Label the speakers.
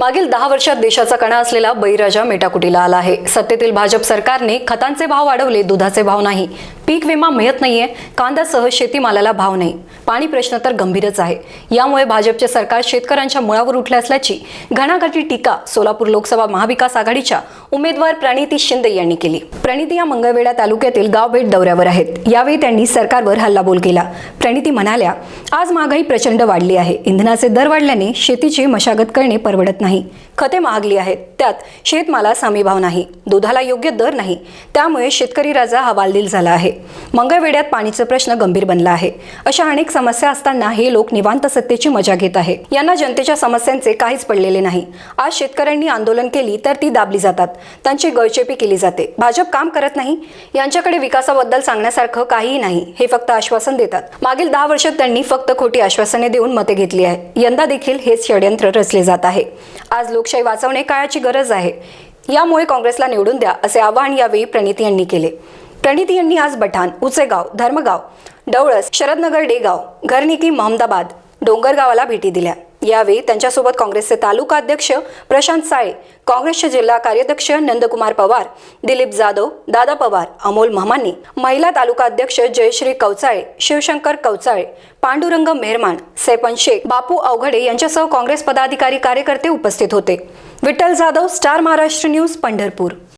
Speaker 1: मागील दहा वर्षात देशाचा कणा असलेला बळीराजा मेटाकुटीला आला आहे. सत्तेतील भाजप सरकारने खतांचे भाव वाढवले दुधाचे भाव नाही. पीक विमा मिळत नाहीये कांद्यासह शेतीमालाला भाव नाही. पाणी प्रश्न तर गंभीरच आहे. यामुळे भाजपचे सरकार शेतकऱ्यांच्या मुळावर उठले असल्याची घणाघाटी टीका सोलापूर लोकसभा महाविकास आघाडीच्या उमेदवार प्रणिती शिंदे यांनी केली. प्रणिती या मंगळवेढा तालुक्यातील गाव भेट दौऱ्यावर आहेत. यावेळी त्यांनी सरकारवर हल्लाबोल केला. प्रणिती म्हणाल्या आज महागाई प्रचंड वाढली आहे. इंधनाचे दर वाढल्याने शेतीची मशागत करणे परवडत नाही. खते महागली आहेत. त्यात शेतमालास हमी भाव नाही. दुधाला योग्य दर नाही. त्यामुळे शेतकरी राजा हवालदिल झाला आहे. मंगळवेड्यात पाणीचा प्रश्न गंभीर बनला आहे. अशा अनेक समस्या असताना हे लोक निवांत सत्तेची मजा घेत आहे. यांना जनतेच्या समस्यांचे काहीच पडलेले नाही. आज शेतकऱ्यांनी आंदोलन केली तर ती दाबली जातात. त्यांची गळचेपी केली जाते. भाजप काम करत नाही? यांच्याकडे विकासाबद्दल सांगण्यासारखं काहीही नाही हे फक्त आश्वासन देतात. मागील दहा वर्षात त्यांनी फक्त खोटी आश्वासने देऊन मते घेतली आहे. यंदा देखील हेच षडयंत्र रचले जात आहे. आज लोकशाही वाचवणे काळाची गरज आहे. यामुळे काँग्रेसला निवडून द्या असे आवाहन यावेळी प्रणिती यांनी केले. प्रणिती यांनी आज बठाण उचेगाव धर्मगाव डवळस शरदनगर डेगाव घरनिकी महमदाबाद डोंगरगावाला भेटी दिल्या. यावेळी त्यांच्यासोबत काँग्रेसचे तालुका अध्यक्ष प्रशांत साळे काँग्रेसचे जिल्हा कार्याध्यक्ष नंदकुमार पवार दिलीप जाधव दादा पवार अमोल महमानी महिला तालुका अध्यक्ष जयश्री कवचाळे शिवशंकर कवचाळे पांडुरंग मेहरमान सैपन शेख बापू अवघडे यांच्यासह काँग्रेस पदाधिकारी कार्यकर्ते उपस्थित होते. Vitthal Jadhav star Maharashtra news Pandharpur.